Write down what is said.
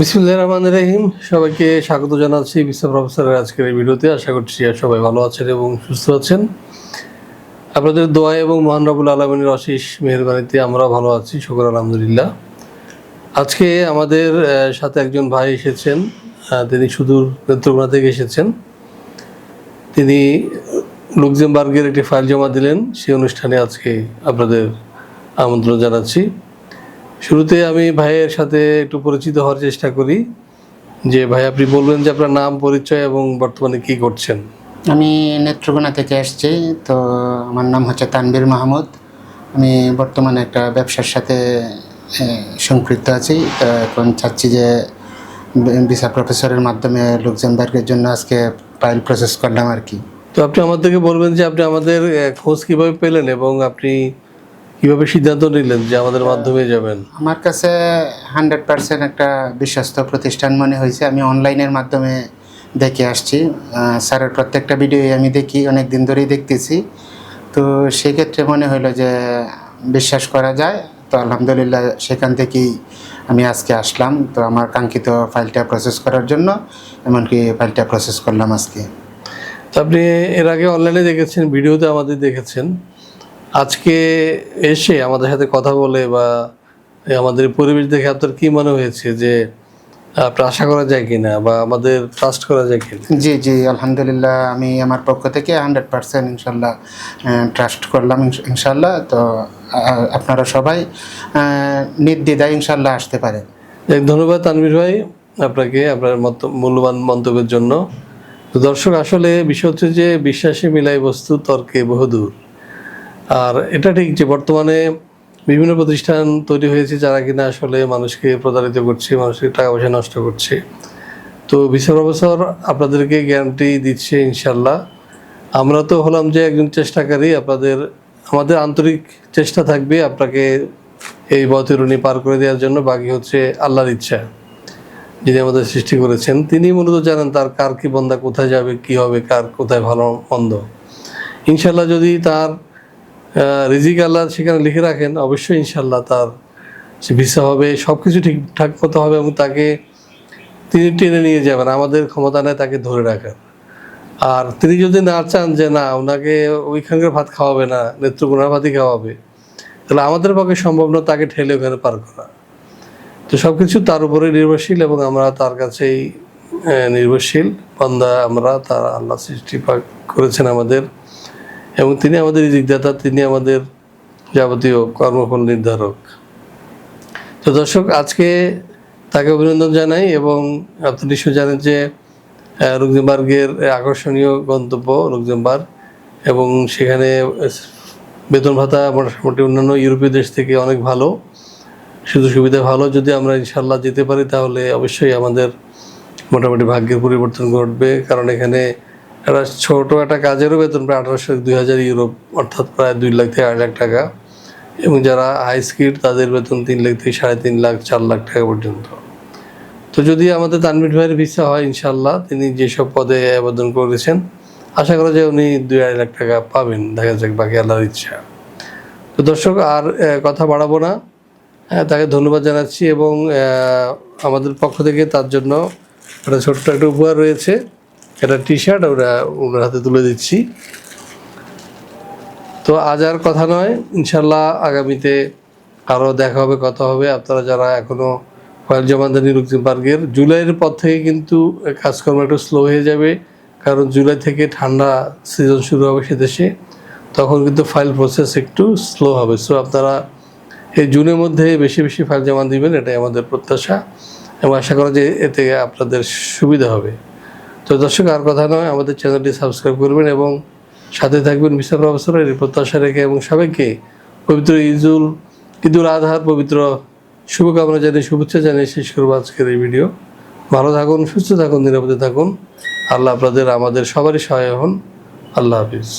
বিসমুল্লাহ রহমান রহিম। সবাইকে স্বাগত জানাচ্ছি বিশ্ব প্রফেসরের আজকের এই ভিডিওতে। আশা করছি সবাই ভালো আছেন এবং সুস্থ আছেন। আপনাদের দোয়া এবং মহান রবুল আলমিনের অশেষ মেহরবানিতে আমরা ভালো আছি, শুকর, আলহামদুলিল্লাহ। আজকে আমাদের সাথে একজন ভাই এসেছেন তিনি সুদূর নেত্রকোনা থেকে এসেছেন। তিনি লুক্সেমবার্গের একটি ফাইল জমা দিলেন, সেই অনুষ্ঠানে আজকে আপনাদের আমন্ত্রণ জানাচ্ছি। শুরুতে আমি ভাইয়ের সাথে একটু পরিচিত হওয়ার চেষ্টা করি যে ভাই আপনি বলবেন যে আপনার নাম পরিচয় এবং বর্তমানে কি করছেন? আমি নেত্রকোনা থেকে এসেছি তো আমার নাম হচ্ছে তানবীর মাহমুদ। আমি বর্তমানে একটা ব্যবসার সাথে সম্পৃক্ত আছি। তো এখন চাচ্ছি যে ভিসা প্রফেসরের মাধ্যমে লুক্সেমবার্গের জন্য আজকে ফাইল প্রসেস করলাম আর কি। তো আপনি আমাদেরকে বলবেন যে আপনি আমাদের খোঁজ কীভাবে পেলেন এবং আপনি কীভাবে সিদ্ধান্ত নিলেন যে আমাদের মাধ্যমে যাবেন? আমার কাছে হান্ড্রেড পার্সেন্ট একটা বিশ্বস্ত প্রতিষ্ঠান মনে হয়েছে। আমি অনলাইনের মাধ্যমে দেখে আসছি। স্যারের প্রত্যেকটা ভিডিওই আমি দেখি অনেক দিন ধরেই দেখতেছি। তো সেক্ষেত্রে মনে হলো যে বিশ্বাস করা যায়। তো আলহামদুলিল্লাহ সেখান থেকেই আমি আজকে আসলাম। তো আমার কাঙ্ক্ষিত ফাইলটা প্রসেস করার জন্য এমনকি ফাইলটা প্রসেস করলাম আজকে। তো আপনি এর আগে অনলাইনে দেখেছেন ভিডিওতে আমাদের দেখেছেন। আজকে এসে আমাদের সাথে কথা বলে বা আমাদের পরিবেশ দেখে আপনার কি মনে হয়েছে যে আপনার আশা করা যায় কিনা বা আমাদের ট্রাস্ট করা যায় কিনা? জি জি আলহামদুলিল্লাহ আমি আমার পক্ষ থেকে হান্ড্রেড পার্সেন্ট ইনশাল্লাহ ট্রাস্ট করলাম ইনশাল্লাহ। তো আপনারা সবাই নির্দ্বিধায় ইনশাল্লাহ আসতে পারেন। ধন্যবাদ তানভীর ভাই আপনাকে আপনার মত মূল্যবান মন্তব্যের জন্য। দর্শক আসলে বিষয় হচ্ছে যে বিশ্বাসে মিলাই বস্তু তর্কে বহুদূর। আর এটা ঠিক যে বর্তমানে বিভিন্ন প্রতিষ্ঠান তৈরি হয়েছে যারা কিনা আসলে মানুষকে প্রতারিত করছে, মানুষকে টাকা পয়সা নষ্ট করছে। তো ভিসা প্রফেসর আপনাদেরকে গ্যারান্টি দিচ্ছে ইনশাল্লাহ আমরা তো হলাম যে একজন চেষ্টাকারী, আপনাদের, আমাদের আন্তরিক চেষ্টা থাকবে আপনাকে এই বতরণী পার করে দেওয়ার জন্য, বাকি হচ্ছে আল্লাহর ইচ্ছা যিনি আমাদের সৃষ্টি করেছেন। তিনি মূলত জানেন তার কার কি বন্দা কোথায় যাবে, কি হবে, কার কোথায় ভালো মন্দ। ইনশাল্লাহ যদি তার রিজিক আল্লাহ সেখানে লিখে রাখেন, অবশ্যই ইনশাল্লাহ তার সে ভিসা হবে সব কিছু ঠিকঠাক মতো হবে এবং তাকে তিনি টেনে নিয়ে যাবেন, আমাদের ক্ষমতা নেয় তাকে ধরে রাখার। আর তিনি যদি না চান যে না, ওনাকে ওইখানকার ভাত খাওয়াবে না, নেত্রকোনার ভাতই খাওয়াবে, তাহলে আমাদের পক্ষে সম্ভব না তাকে ঠেলে ওখানে পার করা। তো সব কিছু তার উপরে নির্ভরশীল এবং আমরা তার কাছেই নির্ভরশীল। বান্দা, আমরা তার আল্লাহ সৃষ্টি করেছেন আমাদের। এবং তিনি আমাদের রিজিকদাতা তিনি আমাদের যাবতীয় কর্মফল নির্ধারক। তো দর্শক, আজকে তাকে অভিনন্দন জানাই এবং আপনি নিশ্চয় জানেন যে লুক্সেমবার্গের আকর্ষণীয় গন্তব্য লুক্সেমবার্গ এবং সেখানে বেতন ভাতা, মোটামুটি অন্যান্য ইউরোপীয় দেশ থেকে অনেক ভালো। সুযোগ সুবিধা ভালো, যদি আমরা ইনশাল্লাহ যেতে পারি, তাহলে অবশ্যই আমাদের মোটামুটি ভাগ্যের পরিবর্তন ঘটবে। কারণ এখানে একটা ছোট একটা কাজেরও বেতন প্রায় আঠারোশো, দুই হাজার ইউরো, অর্থাৎ প্রায় দুই লাখ থেকে আড়াই লাখ টাকা। এবং যারা হাই স্কিল তাদের বেতন তিন লাখ থেকে সাড়ে তিন লাখ, চার লাখ টাকা পর্যন্ত। তো যদি আমাদের তানবির ভাইয়ের ভিসা হয় ইনশাল্লাহ তিনি যেসব পদে আবেদন করেছেন, আশা করা যায় উনি দুই আড়াই লাখ টাকা পাবেন। দেখা যাক, বাকি আল্লাহর ইচ্ছা। তো দর্শক, আর কথা বাড়াবো না। হ্যাঁ তাকে ধন্যবাদ জানাচ্ছি এবং আমাদের পক্ষ থেকে তার জন্য একটা ছোট্ট একটা উপহার রয়েছে। এটা টি শার্ট ওরা ওনার হাতে তুলে দিচ্ছি। তো আজ আর কথা নয়, ইনশাল্লাহ আগামীতে আরও দেখা হবে, কথা হবে। আপনারা যারা এখনও ফাইল জমা দেননি লুক্সেমবার্গের জুলাইয়ের পর থেকে কিন্তু কাজকর্ম একটু স্লো হয়ে যাবে, কারণ জুলাই থেকে ঠান্ডা সিজন শুরু হবে সে দেশে। তখন কিন্তু ফাইল প্রসেস একটু স্লো হবে। সো আপনারা এই জুনের মধ্যে বেশি বেশি ফাইল জমা দিবেন, এটাই আমাদের প্রত্যাশা। এবং আশা করা যে এতে আপনাদের সুবিধা হবে। তো দর্শক, আর কথা নয়, আমাদের চ্যানেলটি সাবস্ক্রাইব করবেন এবং সাথে থাকবেন বিশাল প্রফেসরের প্রত্যাশা রেখে এবং সবাইকে পবিত্র ইজুল ঈদুল আজহার পবিত্র শুভকামনা জানিয়ে শুভেচ্ছা জানিয়ে শেষ করব আজকের এই ভিডিও। ভালো থাকুন, সুস্থ থাকুন, নিরাপদে থাকুন। আল্লাহ আপনাদের, আমাদের সবারই সহায় হন। আল্লাহ হাফিজ।